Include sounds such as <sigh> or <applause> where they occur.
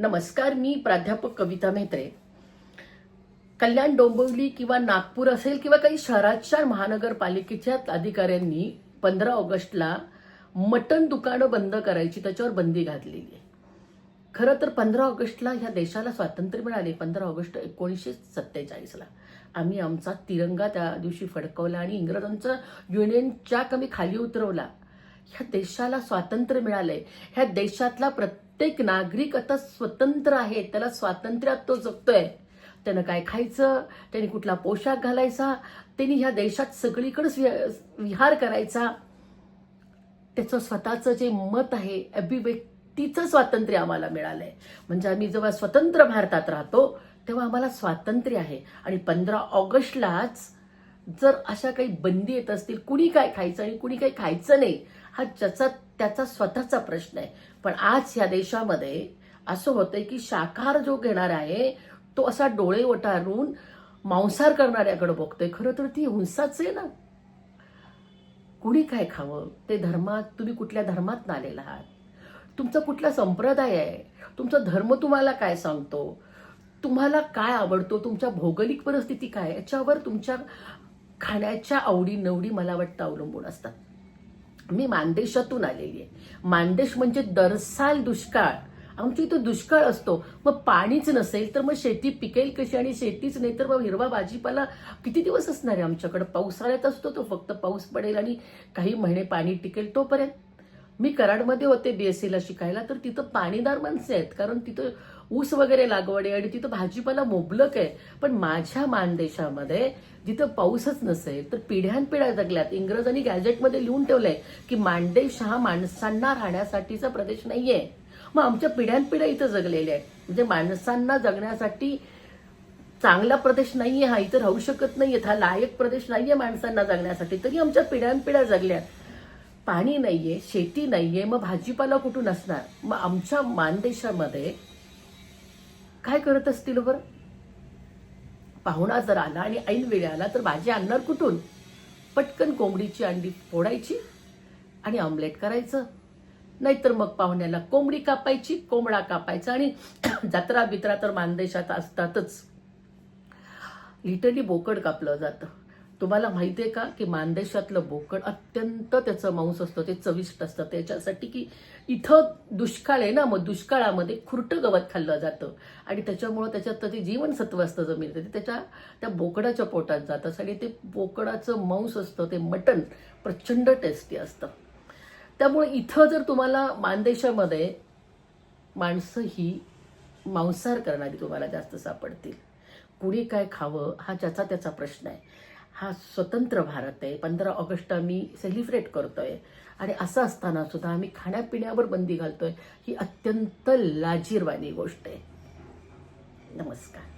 नमस्कार मी प्राध्यापक कविता मेहत्रे. कल्याण डोंबिवली किंवा नागपूर असेल किंवा काही शहराच्या महानगरपालिकेच्या अधिकाऱ्यांनी पंधरा ऑगस्टला मटण दुकानं बंद करायची त्याच्यावर बंदी घातलेली आहे. खरं तर पंधरा ऑगस्टला ह्या देशाला स्वातंत्र्य मिळाले. पंधरा ऑगस्ट एकोणीसशे सत्तेचाळीसला. आम्ही आमचा तिरंगा त्या दिवशी फडकवला आणि इंग्रजांचा युनियनच्या कमी खाली उतरवला. ह्या देशाला स्वातंत्र्य मिळालंय. ह्या देशातला प्रत्येक नागरिक आता स्वतंत्र आहे त्याला स्वातंत्र्यात तो जगतोय. त्यानं काय खायचं? त्यांनी कुठला पोशाख घालायचा? त्यांनी ह्या देशात सगळीकडेच वि- विहार करायचा? त्याचं स्वतःचं जे मत आहे अभिव्यक्तीचं स्वातंत्र्य आम्हाला मिळालंय. म्हणजे आम्ही जेव्हा स्वतंत्र भारतात राहतो तेव्हा आम्हाला स्वातंत्र्य आहे. आणि पंधरा ऑगस्टलाच जर अशा काही बंदी येत असतील कुणी काय खायचं आणि कुणी काही खायचं नाही हा ज्याचा त्याचा स्वतःचा प्रश्न आहे. पण आज या देशामध्ये असं होतंय की शाकाहार जो घेणार आहे तो असा डोळे वटारून मांसाहार करणाऱ्याकडे बघतोय. खरं तर ती हिंसाच आहे ना. कुणी काय खावं? ते धर्मात तुम्ही कुठल्या धर्मात आलेला आहात? तुमचा कुठला संप्रदाय आहे? तुमचा धर्म तुम्हाला काय सांगतो? तुम्हाला काय आवडतो? तुमच्या भौगोलिक परिस्थिती काय याच्यावर तुमच्या खाण्याच्या आवडी नवडी मला वाटतं अवलंबून असतात. मी मानदेशातून आलेली आहे. मानदेश म्हणजे दरसाल दुष्काळ. आमच्या इथं दुष्काळ असतो. मग पाणीच नसेल तर मग शेती पिकेल कशी? आणि शेतीच नाही तर मग हिरवा भाजीपाला किती दिवस असणार आहे आमच्याकडे? पावसाळ्यात असतो तो फक्त पाऊस पडेल आणि काही महिने पाणी टिकेल तोपर्यंत. मी कराडमध्ये होते बीएससीला शिकायला तर तिथं पाणीदार माणसे आहेत कारण तिथं ऊस वगैरे लागवड आहे आणि तिथं भाजीपाला मोबलक आहे. पण माझ्या मानदेशामध्ये जिथं पाऊसच नसेल तर पिढ्यानपिढ्या जगल्यात. इंग्रजांनी गॅजेटमध्ये लिहून ठेवलंय की मानदेश हा माणसांना राहण्यासाठीचा प्रदेश नाहीये. मग आमच्या पिढ्यानपिढ्या इथं जगलेल्या आहेत. म्हणजे माणसांना जगण्यासाठी चांगला प्रदेश नाहीये हा इथं राहू शकत नाहीये हा लायक प्रदेश नाहीये माणसांना जगण्यासाठी. तरी आमच्या पिढ्यानपिढ्या जगल्यात. पाणी नाहीये शेती नाहीये मग भाजीपाला कुठून असणार? मग आमच्या मानदेशामध्ये काय करत असतील बरं? पाहुणा जर आला आणि ऐन वेळ आला तर भाजी आणणार कुठून? पटकन कोंबडीची अंडी फोडायची आणि ऑमलेट करायचं. नाहीतर मग पाहुण्याला कोंबडी कापायची कोंबडा कापायचा आणि <clears throat> जत्रा बित्रा तर मानदेशात असतातच. लिटरली बोकड कापलं जातं. तुम्हाला माहिती आहे का की मानदेशातलं बोकड अत्यंत त्याचं मांस असतं ते चविष्ट असतं. त्याच्यासाठी की इथं दुष्काळ आहे ना मग दुष्काळामध्ये खुरटं गवत खाल्लं जातं. आणि त्याच्यामुळं त्याच्यात ते जीवनसत्व असतं जमीन ते त्याच्या त्या बोकडाच्या पोटात जातं. आणि ते बोकडाचं मांस असतं ते मटण प्रचंड टेस्टी असतं. त्यामुळे इथं जर तुम्हाला मानदेशामध्ये माणसं ही मांसाहार करणारी तुम्हाला जास्त सापडतील. कुणी काय खावं हा ज्याचा त्याचा प्रश्न आहे. हा स्वतंत्र भारत आहे. पंधरा ऑगस्ट आम्ही सेलिब्रेट करतोय. आणि असं असताना सुद्धा आम्ही खाण्यापिण्यावर बंदी घालतोय. ही अत्यंत लाजीरवाणी गोष्ट आहे. नमस्कार.